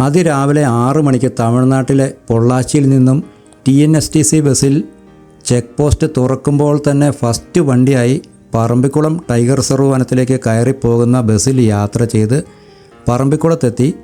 അതിരാവിലെ ആറു മണിക്ക് തമിഴ്നാട്ടിലെ പൊള്ളാച്ചിയിൽ നിന്നും T N S T C ബസ്സിൽ ചെക്ക് പോസ്റ്റ് തുറക്കുമ്പോൾ തന്നെ ഫസ്റ്റ് വണ്ടിയായി പറമ്പിക്കുളം ടൈഗർ റിസർവ് വനത്തിലേക്ക് കയറി പോകുന്ന ബസ്സിൽ യാത്ര ചെയ്ത് പറമ്പിക്കുളത്തെത്തി.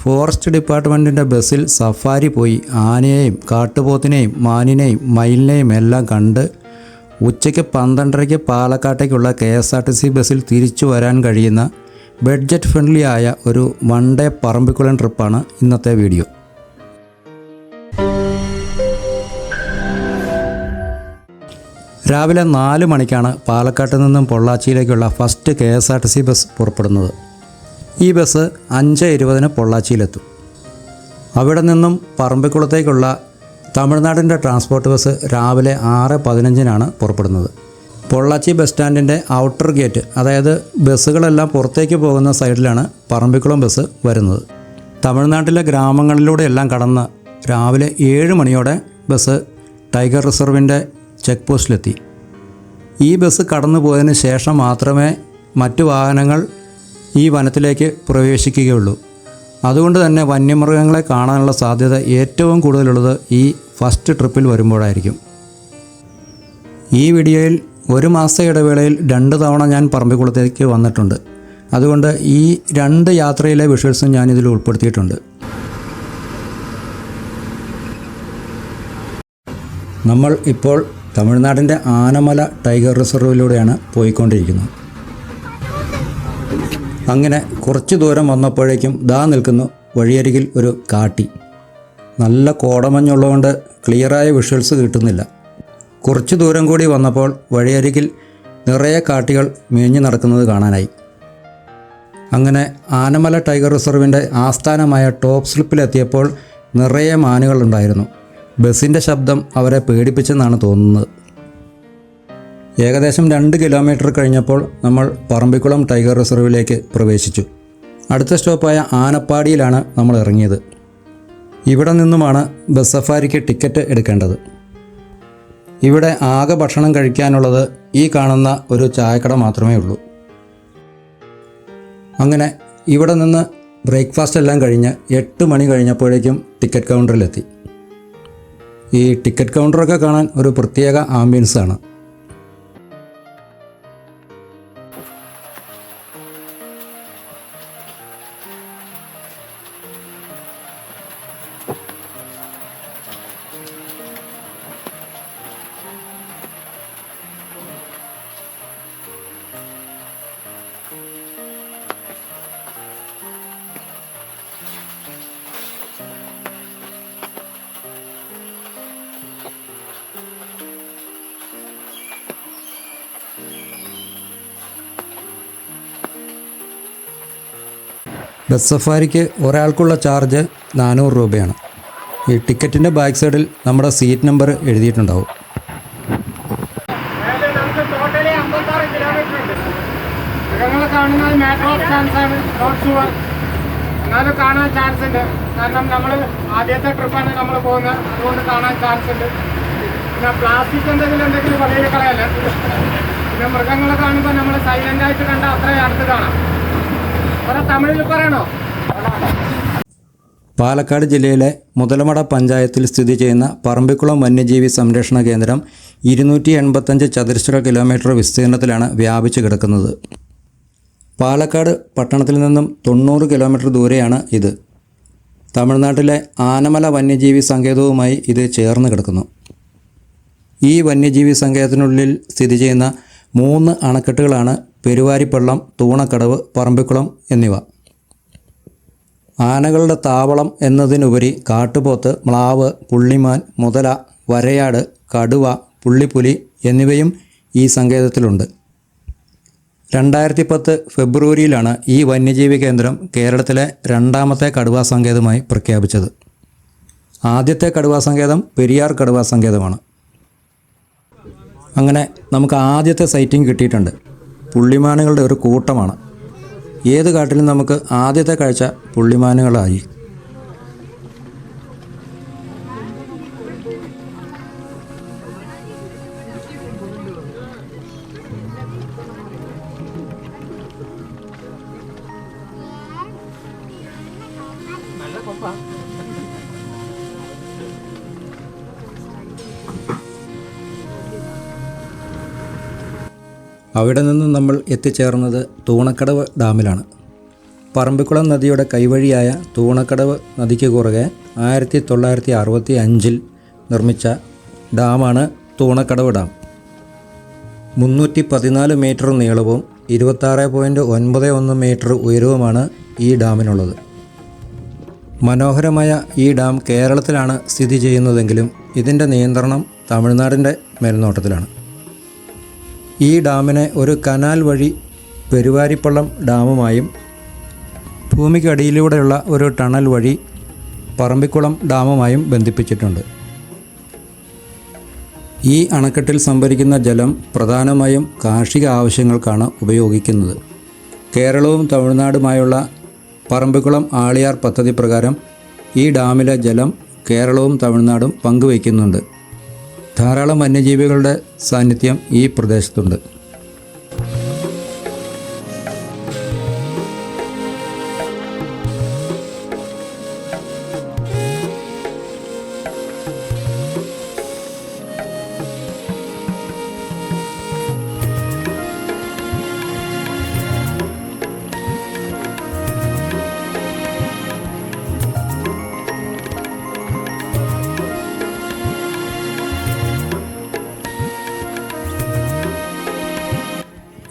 ഫോറസ്റ്റ് ഡിപ്പാർട്ട്മെന്റിന്റെ ബസ്സിൽ സഫാരി പോയി ആനയെയും കാട്ടുപോത്തിനെയും മാനിനെയും മയിലിനെയും എല്ലാം കണ്ട് ഉച്ചയ്ക്ക് പന്ത്രണ്ടരയ്ക്ക് പാലക്കാട്ടേക്കുള്ള K S R T C ബസ്സിൽ തിരിച്ചു വരാൻ കഴിയുന്ന ബഡ്ജറ്റ് ഫ്രണ്ട്ലി ആയ ഒരു വൺ ഡേ പറമ്പിക്കുളം ട്രിപ്പാണ് ഇന്നത്തെ വീഡിയോ. രാവിലെ നാല് മണിക്കാണ് പാലക്കാട്ടിൽ നിന്നും പൊള്ളാച്ചിയിലേക്കുള്ള first K S R T C bus പുറപ്പെടുന്നത്. ഈ ബസ് അഞ്ച് ഇരുപതിന് പൊള്ളാച്ചിയിലെത്തും. അവിടെ നിന്നും പറമ്പിക്കുളത്തേക്കുള്ള തമിഴ്നാടിന്റെ ട്രാൻസ്പോർട്ട് ബസ് രാവിലെ ആറ് പതിനഞ്ചിനാണ് പുറപ്പെടുന്നത്. പൊള്ളാച്ചി ബസ് സ്റ്റാൻഡിന്റെ ഔട്ടർ ഗേറ്റ് അതായത് ബസ്സുകളെല്ലാം പുറത്തേക്ക് പോകുന്ന സൈഡിലാണ് പറമ്പിക്കുളം ബസ് വരുന്നത്. തമിഴ്നാട്ടിലെ ഗ്രാമങ്ങളിലൂടെയെല്ലാം കടന്ന് രാവിലെ ഏഴ് മണിയോടെ ബസ് ടൈഗർ റിസർവിന്റെ ചെക്ക് പോസ്റ്റിലെത്തി. ഈ ബസ് കടന്നു പോയതിന് ശേഷം മാത്രമേ മറ്റു വാഹനങ്ങൾ ഈ വനത്തിലേക്ക് പ്രവേശിക്കുകയുള്ളൂ. അതുകൊണ്ട് തന്നെ വന്യമൃഗങ്ങളെ കാണാനുള്ള സാധ്യത ഏറ്റവും കൂടുതലുള്ളത് ഈ ഫസ്റ്റ് ട്രിപ്പിൽ വരുമ്പോഴായിരിക്കും. ഈ വീഡിയോയിൽ ഒരു മാസ ഇടവേളയിൽ രണ്ട് തവണ ഞാൻ പറമ്പിക്കുളത്തേക്ക് വന്നിട്ടുണ്ട്. അതുകൊണ്ട് ഈ രണ്ട് യാത്രയിലെ വിഷ്വൽസും ഞാൻ ഇതിൽ ഉൾപ്പെടുത്തിയിട്ടുണ്ട്. നമ്മൾ ഇപ്പോൾ തമിഴ്നാടിന്റെ ആനമല ടൈഗർ റിസർവിലൂടെയാണ് പോയിക്കൊണ്ടിരിക്കുന്നത്. അങ്ങനെ കുറച്ച് ദൂരം വന്നപ്പോഴേക്കും ദാ നിൽക്കുന്നു വഴിയരികിൽ ഒരു കാട്ടി. നല്ല കോടമഞ്ഞുള്ളതുകൊണ്ട് ക്ലിയറായ വിഷ്വൽസ് കിട്ടുന്നില്ല. കുറച്ച് ദൂരം കൂടി വന്നപ്പോൾ വഴിയരികിൽ നിറയെ കാട്ടികൾ മേഞ്ഞു നടക്കുന്നത് കാണാനായി. അങ്ങനെ ആനമല ടൈഗർ റിസർവിന്റെ ആസ്ഥാനമായ ടോപ്പ് സ്ലിപ്പിലെത്തിയപ്പോൾ നിറയെ മാനുകളുണ്ടായിരുന്നു ബസ്സിന്റെ ശബ്ദം അവരെ പേടിപ്പിച്ചെന്നാണ് തോന്നുന്നത്. ഏകദേശം രണ്ട് കിലോമീറ്റർ കഴിഞ്ഞപ്പോൾ നമ്മൾ പറമ്പിക്കുളം ടൈഗർ റിസർവിലേക്ക് പ്രവേശിച്ചു. അടുത്ത സ്റ്റോപ്പായ ആനപ്പാടിയിലാണ് നമ്മൾ ഇറങ്ങിയത്. ഇവിടെ നിന്നുമാണ് ബസ് സഫാരിക്ക് ടിക്കറ്റ് എടുക്കേണ്ടത്. ഇവിടെ ആകെ ഭക്ഷണം കഴിക്കാനുള്ളത് ഈ കാണുന്ന ഒരു ചായക്കട മാത്രമേ ഉള്ളൂ. അങ്ങനെ ഇവിടെ നിന്ന് ബ്രേക്ക്ഫാസ്റ്റ് എല്ലാം കഴിഞ്ഞ് എട്ട് മണി കഴിഞ്ഞപ്പോഴേക്കും ടിക്കറ്റ് കൗണ്ടറിലെത്തി. ഈ ടിക്കറ്റ് കൗണ്ടറൊക്കെ കാണാൻ ഒരു പ്രത്യേക ആംബിയൻസ് ബസ് സഫാരിക്ക് ഒരാൾക്കുള്ള ചാർജ് നാനൂറ് രൂപയാണ്. ഈ ടിക്കറ്റിന്റെ ബാക്ക് സൈഡിൽ നമ്മുടെ സീറ്റ് നമ്പർ എഴുതിയിട്ടുണ്ടാവും. കാണുന്നത് ആണ് കാണാൻ കാരണം നമ്മൾ ആദ്യത്തെ ട്രിപ്പാണ് നമ്മൾ അതുകൊണ്ട് കാണാൻ പ്ലാസ്റ്റിക് എന്തെങ്കിലും വഴിയിൽ കളയല്ല. പിന്നെ മൃഗങ്ങളെ കാണുമ്പോൾ നമ്മൾ സൈലന്റ് ആയിട്ട് കണ്ട അത്രയും അടുത്ത് കാണാം. പാലക്കാട് ജില്ലയിലെ മുതലമട പഞ്ചായത്തിൽ സ്ഥിതി ചെയ്യുന്ന പറമ്പിക്കുളം വന്യജീവി സംരക്ഷണ കേന്ദ്രം ഇരുന്നൂറ്റി എൺപത്തഞ്ച് ചതുരശ്ര കിലോമീറ്റർ വിസ്തീർണത്തിലാണ് വ്യാപിച്ചു കിടക്കുന്നത്. പാലക്കാട് പട്ടണത്തിൽ നിന്നും തൊണ്ണൂറ് കിലോമീറ്റർ ദൂരെയാണ് ഇത്. തമിഴ്നാട്ടിലെ ആനമല വന്യജീവി സങ്കേതവുമായി ഇത് ചേർന്ന് കിടക്കുന്നു. ഈ വന്യജീവി സങ്കേതത്തിനുള്ളിൽ സ്ഥിതി ചെയ്യുന്ന മൂന്ന് അണക്കെട്ടുകളാണ് പെരുവാരിപ്പള്ളം തൂണക്കടവ് പറമ്പിക്കുളം എന്നിവ. ആനകളുടെ താവളം എന്നതിനുപരി കാട്ടുപോത്ത് മ്ലാവ് പുള്ളിമാൻ മുതല വരയാട് കടുവ പുള്ളിപ്പുലി എന്നിവയും ഈ സങ്കേതത്തിലുണ്ട്. രണ്ടായിരത്തി പത്ത് ഫെബ്രുവരിയിലാണ് ഈ വന്യജീവി കേന്ദ്രം കേരളത്തിലെ രണ്ടാമത്തെ കടുവാ സങ്കേതമായി പ്രഖ്യാപിച്ചത്. ആദ്യത്തെ കടുവാ സങ്കേതം പെരിയാർ കടുവാ സങ്കേതമാണ്. അങ്ങനെ നമുക്ക് ആദ്യത്തെ സൈറ്റിംഗ് കിട്ടിയിട്ടുണ്ട്. പുള്ളിമാനുകളുടെ ഒരു കൂട്ടമാണ്. ഏത് കാട്ടിലും നമുക്ക് ആദ്യത്തെ കാഴ്ച പുള്ളിമാനുകളായി. അവിടെ നിന്ന് നമ്മൾ എത്തിച്ചേർന്നത് തൂണക്കടവ് ഡാമിലാണ്. പറമ്പിക്കുളം നദിയുടെ കൈവഴിയായ തൂണക്കടവ് നദിക്ക് കുറുകെ ആയിരത്തി തൊള്ളായിരത്തി അറുപത്തി അഞ്ചിൽ നിർമ്മിച്ച ഡാമാണ് തൂണക്കടവ് ഡാം. മുന്നൂറ്റി പതിനാല് മീറ്റർ നീളവും ഇരുപത്താറ് പോയിന്റ് ഒൻപത് ഒന്ന് മീറ്റർ ഉയരവുമാണ് ഈ ഡാമിനുള്ളത്. മനോഹരമായ ഈ ഡാം കേരളത്തിലാണ് സ്ഥിതി ചെയ്യുന്നതെങ്കിലും ഇതിന്റെ നിയന്ത്രണം തമിഴ്നാടിന്റെ മേൽനോട്ടത്തിലാണ്. ഈ ഡാമിനെ ഒരു കനാൽ വഴി പെരുവാരിപ്പള്ളം ഡാമുമായും ഭൂമിക്കടിയിലൂടെയുള്ള ഒരു ടണൽ വഴി പറമ്പിക്കുളം ഡാമുമായും ബന്ധിപ്പിച്ചിട്ടുണ്ട്. ഈ അണക്കെട്ടിൽ സംഭരിക്കുന്ന ജലം പ്രധാനമായും കാർഷിക ആവശ്യങ്ങൾക്കാണ് ഉപയോഗിക്കുന്നത്. കേരളവും തമിഴ്നാടുമായുള്ള പറമ്പിക്കുളം ആളിയാർ പദ്ധതി പ്രകാരം ഈ ഡാമിലെ ജലം കേരളവും തമിഴ്നാടും പങ്കുവയ്ക്കുന്നുണ്ട്. ധാരാളം വന്യജീവികളുടെ സാന്നിധ്യം ഈ പ്രദേശത്തുണ്ട്.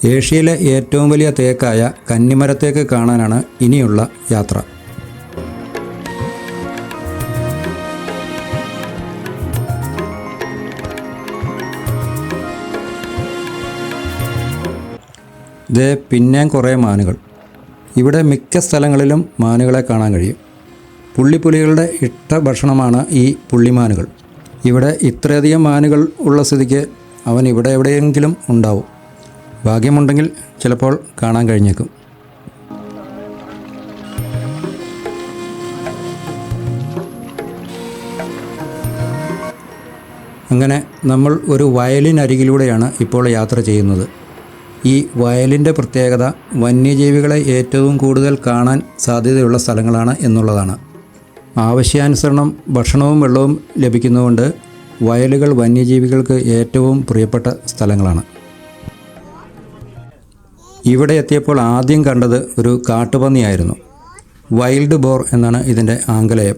ഏഷ്യയിലെ ഏറ്റവും വലിയ തേക്കായ കന്നിമരത്തേക്ക് കാണാനാണ് ഇനിയുള്ള യാത്ര. ദേ പിന്നെയും കുറേ മാനുകൾ. ഇവിടെ മിക്ക സ്ഥലങ്ങളിലും മാനുകളെ കാണാൻ കഴിയും. പുള്ളിപ്പുലികളുടെ ഇഷ്ട ഭക്ഷണമാണ് ഈ പുള്ളിമാനുകൾ. ഇവിടെ ഇത്രയധികം മാനുകൾ ഉള്ള സ്ഥിതിക്ക് അവൻ ഇവിടെ എവിടെയെങ്കിലും ഉണ്ടാവും. ഭാഗ്യമുണ്ടെങ്കിൽ ചിലപ്പോൾ കാണാൻ കഴിഞ്ഞേക്കും. അങ്ങനെ നമ്മൾ ഒരു വയലിനരികിലൂടെയാണ് ഇപ്പോൾ യാത്ര ചെയ്യുന്നത്. ഈ വയലിന്റെ പ്രത്യേകത വന്യജീവികളെ ഏറ്റവും കൂടുതൽ കാണാൻ സാധ്യതയുള്ള സ്ഥലങ്ങളാണ് എന്നുള്ളതാണ്. ആവശ്യാനുസരണം ഭക്ഷണവും വെള്ളവും ലഭിക്കുന്നതുകൊണ്ട് വയലുകൾ വന്യജീവികൾക്ക് ഏറ്റവും പ്രിയപ്പെട്ട സ്ഥലങ്ങളാണ്. ഇവിടെ എത്തിയപ്പോൾ ആദ്യം കണ്ടത് ഒരു കാട്ടുപന്നിയായിരുന്നു. വൈൽഡ് ബോർ എന്നാണ് ഇതിന്റെ ആംഗലേയം.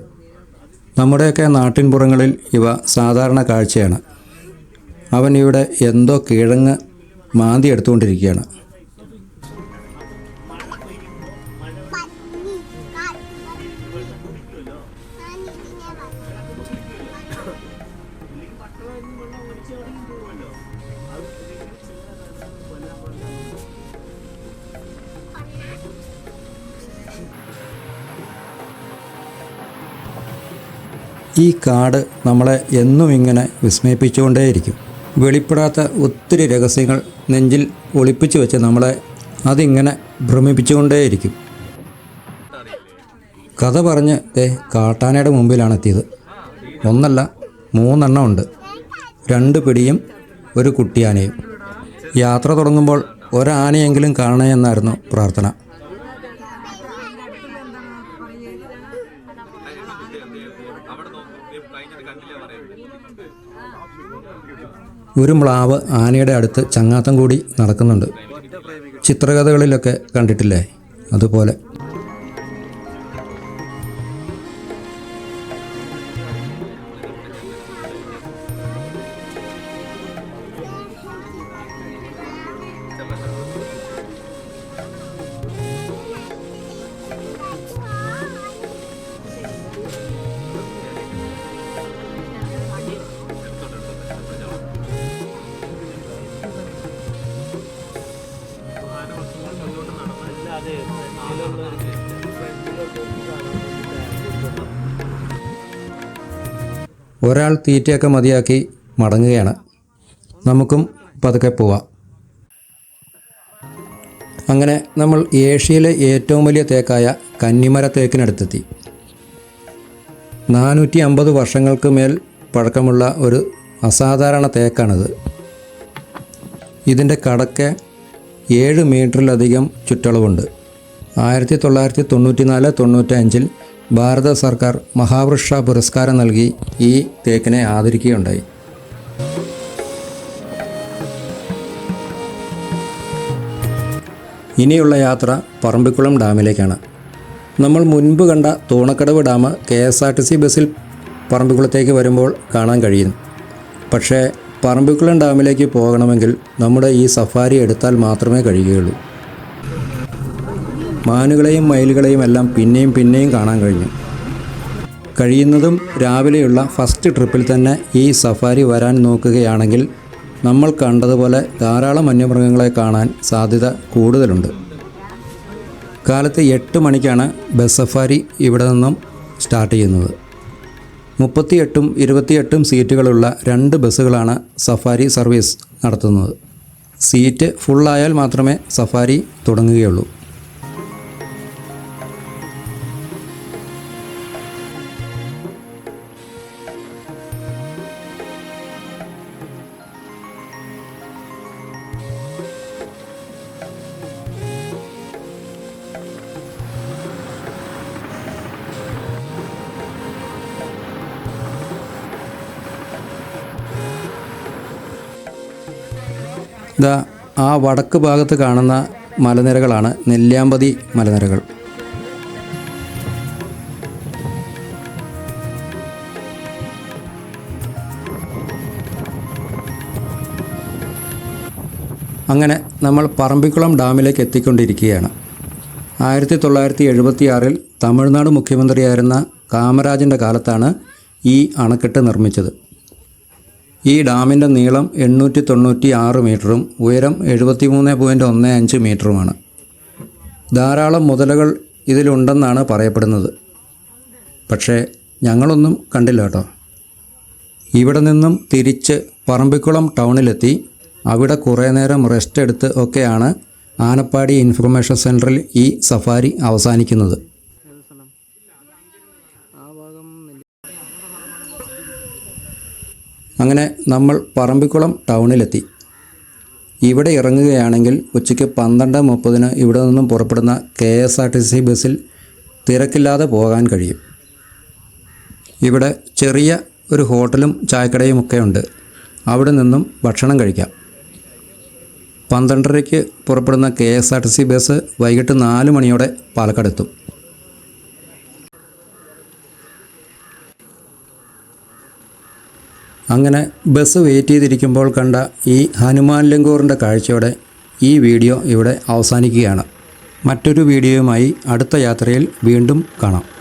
നമ്മുടെയൊക്കെ നാട്ടിൻപുറങ്ങളിൽ ഇവ സാധാരണ കാഴ്ചയാണ്. അവൻ ഇവിടെ എന്തോ കിഴങ്ങ് മാന്തി എടുത്തുകൊണ്ടിരിക്കുകയാണ്. ഈ കാട് നമ്മളെ എന്നും ഇങ്ങനെ വിസ്മയിപ്പിച്ചുകൊണ്ടേയിരിക്കും. വെളിപ്പെടാത്ത ഒത്തിരി രഹസ്യങ്ങൾ നെഞ്ചിൽ ഒളിപ്പിച്ചു വെച്ച് നമ്മളെ അതിങ്ങനെ ഭ്രമിപ്പിച്ചുകൊണ്ടേയിരിക്കും. കഥ പറഞ്ഞ് ദേ കാട്ടാനയുടെ മുമ്പിലാണ് എത്തിയത് ഒന്നല്ല മൂന്നെണ്ണം ഉണ്ട്. രണ്ട് പിടിയും ഒരു കുട്ടിയാനയും. യാത്ര തുടങ്ങുമ്പോൾ ഒരാനയെങ്കിലും കാണണേ എന്നായിരുന്നു പ്രാർത്ഥന. ഒരു മ്ലാവ് ആനയുടെ അടുത്ത് ചങ്ങാത്തം കൂടി നടക്കുന്നുണ്ട്. ചിത്രകഥകളിലൊക്കെ കണ്ടിട്ടില്ലേ? അതുപോലെ. ഒരാൾ തീറ്റയൊക്കെ മതിയാക്കി മടങ്ങുകയാണ്. നമുക്കും പതുക്കെ പോവാം. അങ്ങനെ നമ്മൾ ഏഷ്യയിലെ ഏറ്റവും വലിയ തേക്കായ കന്നിമര തേക്കിനടുത്തെത്തി. നാനൂറ്റി അമ്പത് വർഷങ്ങൾക്ക് മേൽ പഴക്കമുള്ള ഒരു അസാധാരണ തേക്കാണിത്. ഇതിന്റെ കടക്ക് ഏഴ് മീറ്ററിലധികം ചുറ്റളവുണ്ട്. ആയിരത്തി തൊള്ളായിരത്തി തൊണ്ണൂറ്റി നാല് തൊണ്ണൂറ്റഞ്ചിൽ ഭാരത സർക്കാർ മഹാവൃക്ഷ പുരസ്കാരം നൽകി ഈ തേക്കിനെ ആദരിക്കുകയുണ്ടായി. ഇനിയുള്ള യാത്ര പറമ്പിക്കുളം ഡാമിലേക്കാണ്. നമ്മൾ മുൻപ് കണ്ട Thunakkadavu dam K S R T C ബസ്സിൽ പറമ്പിക്കുളത്തേക്ക് വരുമ്പോൾ കാണാൻ കഴിയും. പക്ഷേ പറമ്പിക്കുളം ഡാമിലേക്ക് പോകണമെങ്കിൽ നമ്മുടെ ഈ സഫാരി എടുത്താൽ മാത്രമേ കഴിയുകയുള്ളൂ. മാനുകളെയും മയിലുകളെയും എല്ലാം പിന്നെയും പിന്നെയും കാണാൻ കഴിഞ്ഞു. കഴിയുന്നതും രാവിലെയുള്ള ഫസ്റ്റ് ട്രിപ്പിൽ തന്നെ ഈ സഫാരി വരാൻ നോക്കുകയാണെങ്കിൽ നമ്മൾ കണ്ടതുപോലെ ധാരാളം വന്യമൃഗങ്ങളെ കാണാൻ സാധ്യത കൂടുതലുണ്ട്. കാലത്ത് എട്ട് മണിക്കാണ് ബസ് സഫാരി ഇവിടെ നിന്നും സ്റ്റാർട്ട് ചെയ്യുന്നത്. മുപ്പത്തിയെട്ടും ഇരുപത്തിയെട്ടും സീറ്റുകളുള്ള രണ്ട് ബസ്സുകളാണ് സഫാരി സർവീസ് നടത്തുന്നത്. സീറ്റ് ഫുള്ളായാൽ മാത്രമേ സഫാരി തുടങ്ങുകയുള്ളൂ. ഇതാ ആ വടക്ക് ഭാഗത്ത് കാണുന്ന മലനിരകളാണ് നെല്ലിയാമ്പതി മലനിരകൾ. അങ്ങനെ നമ്മൾ പറമ്പിക്കുളം ഡാമിലേക്ക് എത്തിക്കൊണ്ടിരിക്കുകയാണ്. ആയിരത്തി തൊള്ളായിരത്തി എഴുപത്തിയാറിൽ തമിഴ്നാട് മുഖ്യമന്ത്രിയായിരുന്ന കാമരാജന്റെ കാലത്താണ് ഈ അണക്കെട്ട് നിർമ്മിച്ചത്. ഈ ഡാമിന്റെ നീളം എണ്ണൂറ്റി തൊണ്ണൂറ്റി ആറ് മീറ്ററും ഉയരം എഴുപത്തി മൂന്ന് പോയിന്റ് ഒന്ന് അഞ്ച് മീറ്ററുമാണ്. ധാരാളം മുതലകൾ ഇതിലുണ്ടെന്നാണ് പറയപ്പെടുന്നത്. പക്ഷേ ഞങ്ങളൊന്നും കണ്ടില്ല കേട്ടോ. ഇവിടെ നിന്നും തിരിച്ച് പറമ്പിക്കുളം ടൗണിലെത്തി അവിടെ കുറേ നേരം റെസ്റ്റ് എടുത്ത് ഒക്കെയാണ് ആനപ്പാടി ഇൻഫർമേഷൻ സെന്ററിൽ ഈ സഫാരി അവസാനിക്കുന്നത്. അങ്ങനെ നമ്മൾ പറമ്പിക്കുളം ടൗണിലെത്തി. ഇവിടെ ഇറങ്ങുകയാണെങ്കിൽ ഉച്ചയ്ക്ക് പന്ത്രണ്ട് മുപ്പതിന് ഇവിടെ നിന്നും പുറപ്പെടുന്ന K S R T C ബസ്സിൽ തിരക്കില്ലാതെ പോകാൻ കഴിയും. ഇവിടെ ചെറിയ ഒരു ഹോട്ടലും ചായക്കടയും ഒക്കെ ഉണ്ട്. അവിടെ നിന്നും ഭക്ഷണം കഴിക്കാം. പന്ത്രണ്ടരയ്ക്ക് പുറപ്പെടുന്ന K S R T C bus വൈകിട്ട് നാല് മണിയോടെ പാലക്കാടെത്തും. അങ്ങനെ ബസ് വെയിറ്റ് ചെയ്തിരിക്കുമ്പോൾ കണ്ട ഈ ഹനുമാൻ ലങ്കൂറിന്റെ കാഴ്ചയോടെ ഈ വീഡിയോ ഇവിടെ അവസാനിക്കുകയാണ്. മറ്റൊരു വീഡിയോയുമായി അടുത്ത യാത്രയിൽ വീണ്ടും കാണാം.